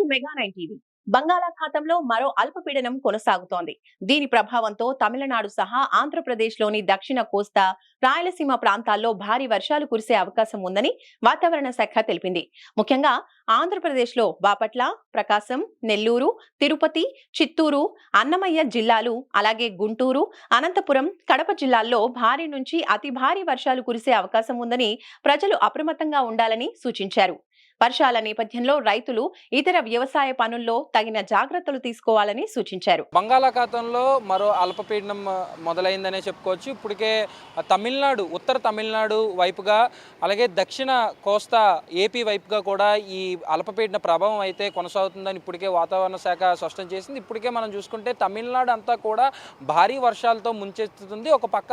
To mega nine TV. బంగాళాఖాతంలో మరో అల్పపీడనం కొనసాగుతోంది. దీని ప్రభావంతో తమిళనాడు సహా ఆంధ్రప్రదేశ్లోని దక్షిణ కోస్తా రాయలసీమ ప్రాంతాల్లో భారీ వర్షాలు కురిసే అవకాశం ఉందని వాతావరణ శాఖ తెలిపింది. ముఖ్యంగా ఆంధ్రప్రదేశ్లో బాపట్ల ప్రకాశం నెల్లూరు తిరుపతి చిత్తూరు అన్నమయ్య జిల్లాలు అలాగే గుంటూరు అనంతపురం కడప జిల్లాల్లో భారీ నుంచి అతి భారీ వర్షాలు కురిసే అవకాశం ఉందని ప్రజలు అప్రమత్తంగా ఉండాలని సూచించారు. వర్షాల నేపథ్యంలో రైతులు ఇతర వ్యవసాయ పనుల్లో తగిన జాగ్రత్తలు తీసుకోవాలని సూచించారు. బంగాళాఖాతంలో మరో అల్పపీడనం మొదలైందనే చెప్పుకోవచ్చు. ఇప్పటికే తమిళనాడు ఉత్తర తమిళనాడు వైపుగా అలాగే దక్షిణ కోస్తా ఏపీ వైపుగా కూడా ఈ అల్పపీడన ప్రభావం అయితే కొనసాగుతుందని ఇప్పటికే వాతావరణ శాఖ స్పష్టం చేసింది. ఇప్పటికే మనం చూసుకుంటే తమిళనాడు అంతా కూడా భారీ వర్షాలతో ముంచెత్తుతుంది. ఒక పక్క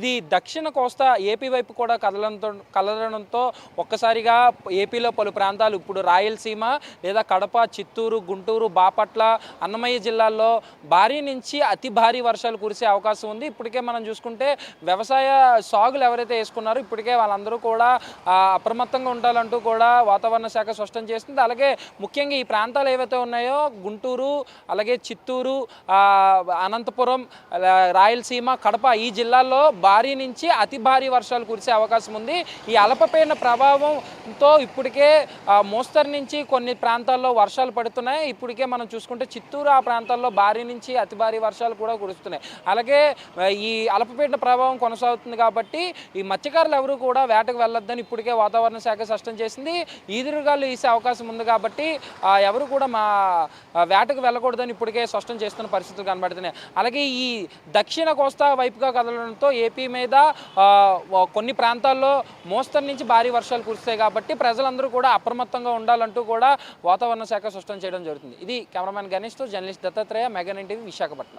ఇది దక్షిణ కోస్తా ఏపీ వైపు కూడా కదలంతో కదలడంతో ఒక్కసారిగా ఏపీలో పలు ప్రాంతాలు ప్రాంతాలు ఇప్పుడు రాయలసీమ లేదా కడప చిత్తూరు గుంటూరు బాపట్ల అన్నమయ్య జిల్లాల్లో భారీ నుంచి అతి భారీ వర్షాలు కురిసే అవకాశం ఉంది. ఇప్పటికే మనం చూసుకుంటే వ్యవసాయ సాగులు ఎవరైతే వేసుకున్నారో ఇప్పటికే వాళ్ళందరూ కూడా అప్రమత్తంగా ఉండాలంటూ కూడా వాతావరణ శాఖ స్పష్టం చేస్తుంది. అలాగే ముఖ్యంగా ఈ ప్రాంతాలు ఏవైతే ఉన్నాయో గుంటూరు అలాగే చిత్తూరు అనంతపురం రాయలసీమ కడప ఈ జిల్లాల్లో భారీ నుంచి అతి భారీ వర్షాలు కురిసే అవకాశం ఉంది. ఈ అల్పపీడన ప్రభావంతో ఇప్పటికే మోస్తరు నుంచి కొన్ని ప్రాంతాల్లో వర్షాలు పడుతున్నాయి. ఇప్పటికే మనం చూసుకుంటే చిత్తూరు ఆ ప్రాంతాల్లో భారీ నుంచి అతి భారీ వర్షాలు కూడా కురుస్తున్నాయి. అలాగే ఈ అల్పపీడన ప్రభావం కొనసాగుతుంది కాబట్టి ఈ మత్స్యకారులు ఎవరు కూడా వేటకు వెళ్ళొద్దని ఇప్పటికే వాతావరణ శాఖ స్పష్టం చేసింది. ఈదురుగాలు ఈసే అవకాశం ఉంది కాబట్టి ఎవరు కూడా మా వేటకు వెళ్ళకూడదని ఇప్పటికే స్పష్టం చేస్తున్న పరిస్థితులు కనబడుతున్నాయి. అలాగే ఈ దక్షిణ కోస్తా వైపుగా కదలడంతో ఏపీ మీద కొన్ని ప్రాంతాల్లో మోస్తరు నుంచి భారీ వర్షాలు కురుస్తాయి కాబట్టి ప్రజలందరూ కూడా అప్రమత్తంగా ఉండాలంటూ కూడా వాతావరణ శాఖ స్పష్టం చేయడం జరుగుతుంది. ఇది cameraman గణేష్తో journalist Dattatreya mega TV Visakhapatnam.